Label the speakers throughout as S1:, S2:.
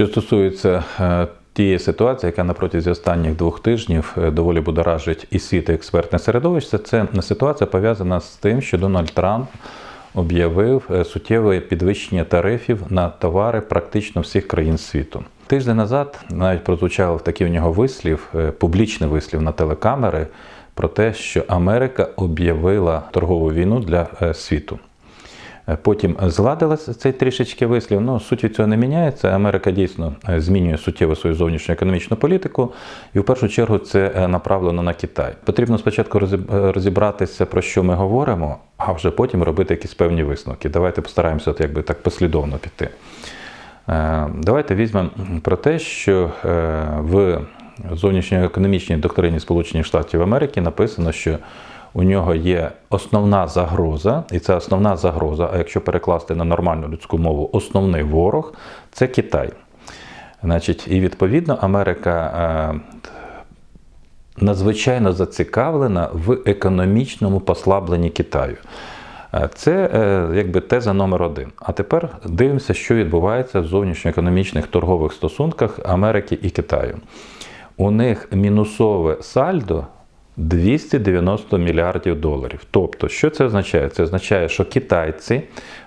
S1: Що стосується е, тієї ситуації, яка на протязі останніх двох тижнів е, доволі будоражить і світ, і експертне середовище, це ситуація пов'язана з тим, що Дональд Трамп об'явив е, суттєве підвищення тарифів на товари практично всіх країн світу. Тиждень назад навіть прозвучав такий у нього вислів, публічний вислів на телекамери про те, що Америка об'явила торгову війну для світу. Е, Потім зладилася цей трішечки вислів. Ну, суть від цього не міняється. Америка дійсно е, змінює суттєво свою зовнішню економічну політику, і в першу чергу це е, направлено на Китай. Потрібно спочатку розібратися, про що ми говоримо, а вже потім робити якісь певні висновки. Давайте постараємося от якби так послідовно піти. Давайте візьмемо про те, що в зовнішньоекономічній доктрині Сполучених Штатів Америки написано, що у нього є основна загроза, і це основна загроза, а якщо перекласти на нормальну людську мову, основний ворог це Китай. Значить, і відповідно Америка е, надзвичайно зацікавлена в економічному послабленні Китаю. Е, Це е, якби теза номер один. А тепер дивимося, що відбувається в зовнішньоекономічних торгових стосунках Америки і Китаю. У них мінусове сальдо 290 мільярдів доларів. Тобто, що це означає? Це означає, що китайці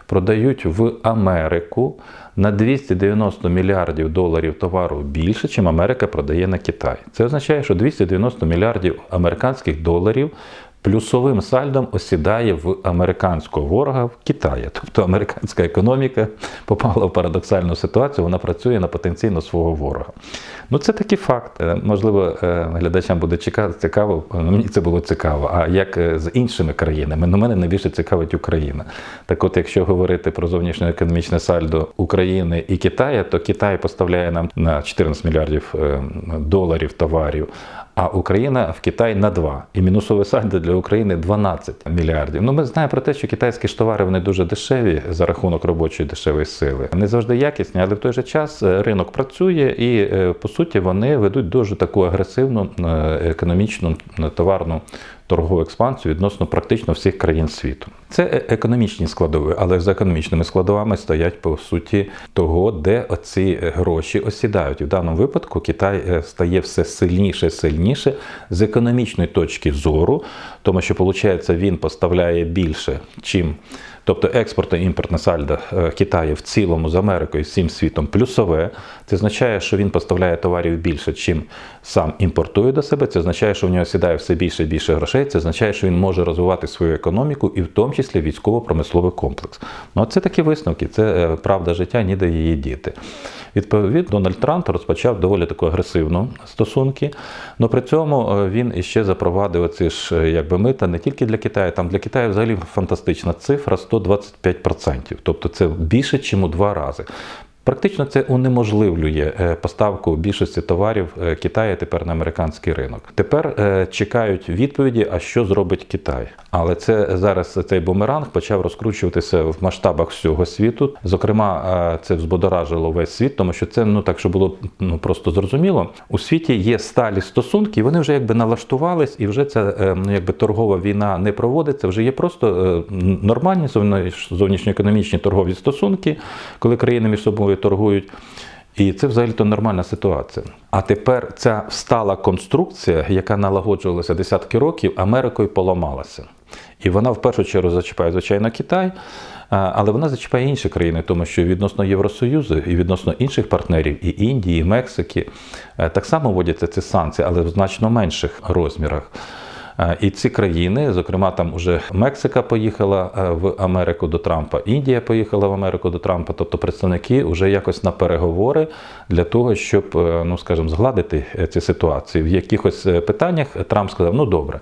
S1: продають в Америку на 290 мільярдів доларів товару більше, чим Америка продає на Китай. Це означає, що 290 мільярдів американських доларів плюсовим сальдом осідає в американського ворога в Китаї. Тобто американська економіка попала в парадоксальну ситуацію, вона працює на потенційно свого ворога. Ну це такий факт. Е, Можливо, е, глядачам буде цікаво, мені це було цікаво. А як е, з іншими країнами? Ну, мене найбільше цікавить Україна. Так от, якщо говорити про зовнішньоекономічне сальдо України і Китаю, то Китай поставляє нам на 14 мільярдів доларів товарів. А Україна в Китай на 2. І мінусове сальдо для України 12 мільярдів. Ну, ми знаємо про те, що китайські ж товари вони дуже дешеві за рахунок робочої дешевої сили. Не завжди якісні, але в той же час е, ринок працює і е, по суті вони ведуть дуже таку агресивну е, економічну товарну торгову експансію відносно практично всіх країн світу. Це е- економічні складові, але за економічними складовами стоять по суті того, де оці е, гроші осідають. В даному випадку Китай е, стає все сильніше, сильніше з економічної точки зору, тому що виходить, він поставляє більше, чим. Тобто експортно імпортне сальдо е, Китаю в цілому з Америкою і всім світом плюсове. Це означає, що він поставляє товарів більше, чим сам імпортує до себе. Це означає, що в нього сідає все більше і більше грошей. Це означає, що він може розвивати свою економіку і в тому числі військово-промисловий комплекс. Ну, це такі висновки, це е, правда життя, ніде її діти. Відповідно, Дональд Трамп розпочав доволі таку агресивну стосунки, але при цьому е, він іще запровадив оці ж якби мита не тільки для Китаю, там для Китаю взагалі фантастична цифра 125%. Тобто це більше, ніж у два рази. Практично це унеможливлює е, поставку більшості товарів е, Китаю тепер на американський ринок. Тепер е, чекають відповіді, а що зробить Китай. Але це зараз цей бумеранг почав розкручуватися в масштабах всього світу. Зокрема, е, це взбодоражило весь світ, тому що це ну так, щоб було ну просто зрозуміло. У світі є сталі стосунки, і вони вже якби налаштувались, і вже ця е, ну якби торгова війна не проводиться. Вже є просто е, нормальні зовнішньоекономічні торгові стосунки, коли країни між собою торгують. І це взагалі-то нормальна ситуація. А тепер ця стала конструкція, яка налагоджувалася десятки років, Америкою поламалася. І вона в першу чергу зачіпає, звичайно, Китай, але вона зачіпає інші країни, тому що відносно Євросоюзу і відносно інших партнерів, і Індії, і Мексики, е, так само вводяться ці санкції, але в значно менших розмірах. Е, І ці країни, зокрема, там уже Мексика поїхала е, в Америку до Трампа, Індія поїхала в Америку до Трампа, тобто представники вже якось на переговори для того, щоб, е, ну скажімо, згладити ці ситуації. В якихось питаннях Трамп сказав: ну добре,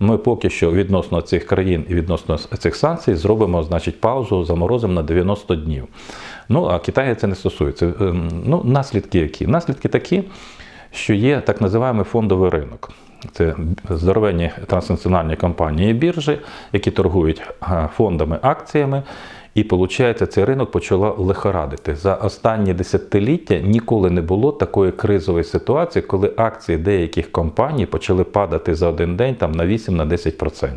S1: ми поки що відносно цих країн і відносно цих санкцій зробимо, значить, паузу, заморозимо на 90 днів. Ну а Китаю це не стосується. Ем, Ну, наслідки які? Наслідки такі, що є так називаємий фондовий ринок. Це здоровенні транснаціональні компанії і біржі, які торгують а, фондами, акціями. І виходить, цей ринок почало лихорадити. За останні десятиліття ніколи не було такої кризової ситуації, коли акції деяких компаній почали падати за один день там на 8-10%.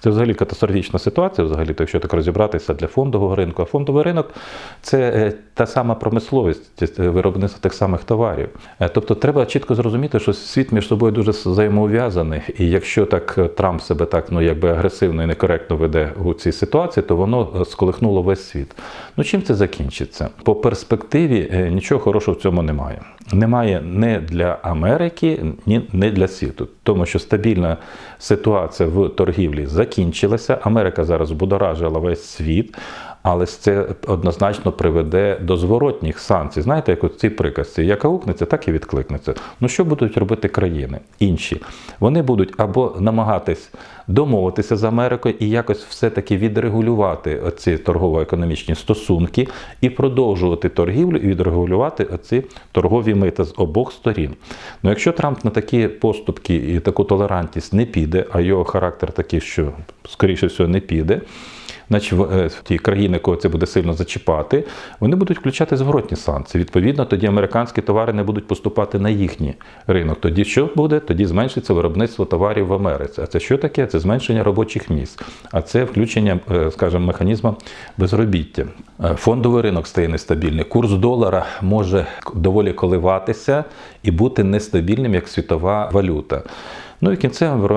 S1: Це взагалі катастрофічна ситуація, взагалі, то якщо так розібратися для фондового ринку. А фондовий ринок це е, та сама промисловість, е, виробництво тих самих товарів. Е, Тобто треба чітко зрозуміти, що світ між собою дуже взаємоув'язаний. І якщо так Трамп себе так ну якби агресивно і некоректно веде у цій ситуації, то воно е, сколихнуло весь світ. Ну чим це закінчиться? По перспективі е, нічого хорошого в цьому немає. Немає не для Америки, ні не для світу, тому що стабільна ситуація в торгівлі закінчилася. Америка зараз будоражила весь світ. Але це однозначно приведе до зворотніх санкцій. Знаєте, як у цій приказці, як аукнеться, так і відкликнеться. Ну що будуть робити країни інші? Вони будуть або намагатись домовитися з Америкою і якось все-таки відрегулювати оці торгово-економічні стосунки і продовжувати торгівлю і відрегулювати оці торгові мита з обох сторін. Ну якщо Трамп на такі поступки і таку толерантність не піде, а його характер такий, що скоріше всього не піде значить в ті країни, кого це буде сильно зачіпати, вони будуть включати зворотні санкції. Відповідно, тоді американські товари не будуть поступати на їхній ринок. Тоді що буде? Тоді зменшиться виробництво товарів в Америці. А це що таке? Це зменшення робочих місць, а це включення, скажімо, механізму безробіття. Фондовий ринок стає нестабільний. Курс долара може доволі коливатися і бути нестабільним як світова валюта. Ну і в кінцевому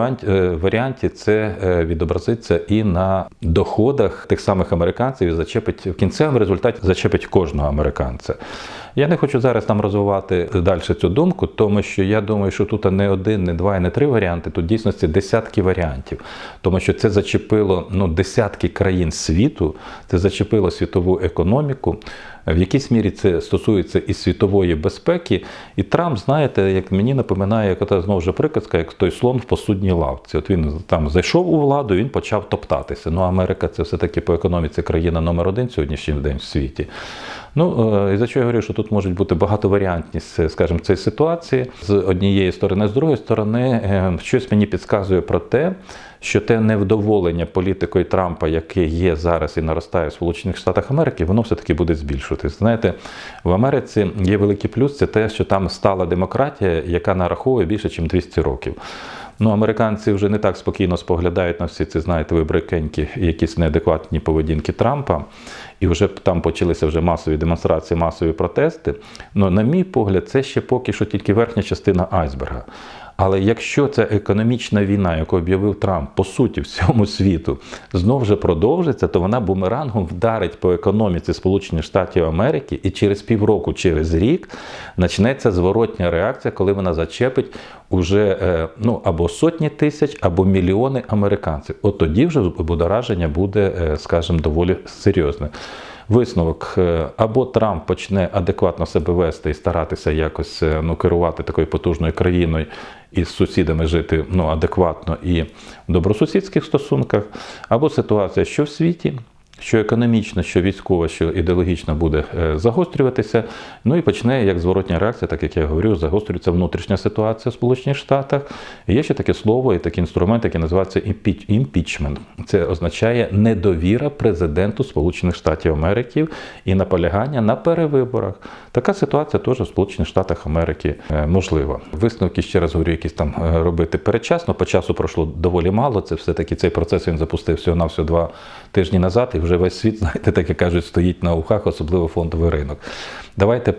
S1: варіанті це відобразиться і на доходах тих самих американців і зачепить в кінцевому результаті зачепить кожного американця. Я не хочу зараз там розвивати далі цю думку, тому що я думаю, що тут не один, не два і не три варіанти, тут дійсності десятки варіантів, тому що це зачепило ну, десятки країн світу, це зачепило світову економіку. В якійсь мірі це стосується і світової безпеки. І Трамп, знаєте, як мені напоминає, як та знову ж приказка, як той слон в посудній лавці. От він там зайшов у владу, він почав топтатися. Ну, Америка це все-таки по економіці країна номер один сьогоднішній день в світі. Ну, і за що я говорю, що тут можуть бути багатоваріантність, скажімо, цієї ситуації з однієї сторони, з другої сторони, щось мені підказує про те, що те невдоволення політикою Трампа, яке є зараз і наростає в Сполучених Штатах Америки, воно все-таки буде збільшуватись. Знаєте, в Америці є великий плюс, це те, що там стала демократія, яка нараховує більше, ніж 200 років. Ну, американці вже не так спокійно споглядають на всі ці, знаєте, вибрикенькі, якісь неадекватні поведінки Трампа, і вже там почалися вже масові демонстрації, масові протести. Ну, на мій погляд, це ще поки що тільки верхня частина айсберга. Але якщо ця економічна війна, яку об'явив Трамп, по суті, всьому світу, знов же продовжиться, то вона бумерангом вдарить по економіці Сполучених Штатів Америки, і через півроку, через рік почнеться зворотня реакція, коли вона зачепить уже ну, або сотні тисяч, або мільйони американців. От тоді вже будораження буде, скажімо, доволі серйозне. Висновок або Трамп почне адекватно себе вести і старатися якось ну, керувати такою потужною країною і з сусідами жити ну, адекватно і в добросусідських стосунках, або ситуація, що в світі. Що економічно, що військово, що ідеологічно буде загострюватися, ну і почне як зворотня реакція, так як я говорю, загострюється внутрішня ситуація в Сполучених Штатах. І Є ще таке слово і такий інструмент, який називається імпічмент. Це означає недовіра президенту Сполучених Штатів Америки і наполягання на перевиборах. Така ситуація теж в Сполучених Штатах Америки можлива. Висновки ще раз говорю, якісь там робити передчасно. По часу пройшло доволі мало. Це все таки цей процес він запустив всього на всього два тижні назад. І вже весь світ, знаєте, так як кажуть, стоїть на ухах, особливо фондовий ринок. Давайте,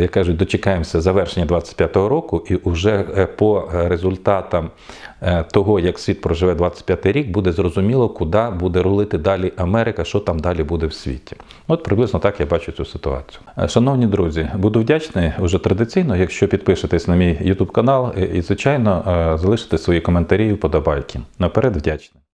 S1: як кажуть, дочекаємося завершення 25-го року, і вже по результатам того, як світ проживе 25-й рік, буде зрозуміло, куди буде рулити далі Америка, що там далі буде в світі. От приблизно так я бачу цю ситуацію. Шановні друзі, буду вдячний вже традиційно, якщо підпишетесь на мій YouTube канал і, звичайно, залишите свої коментарі і вподобайки. Наперед вдячний.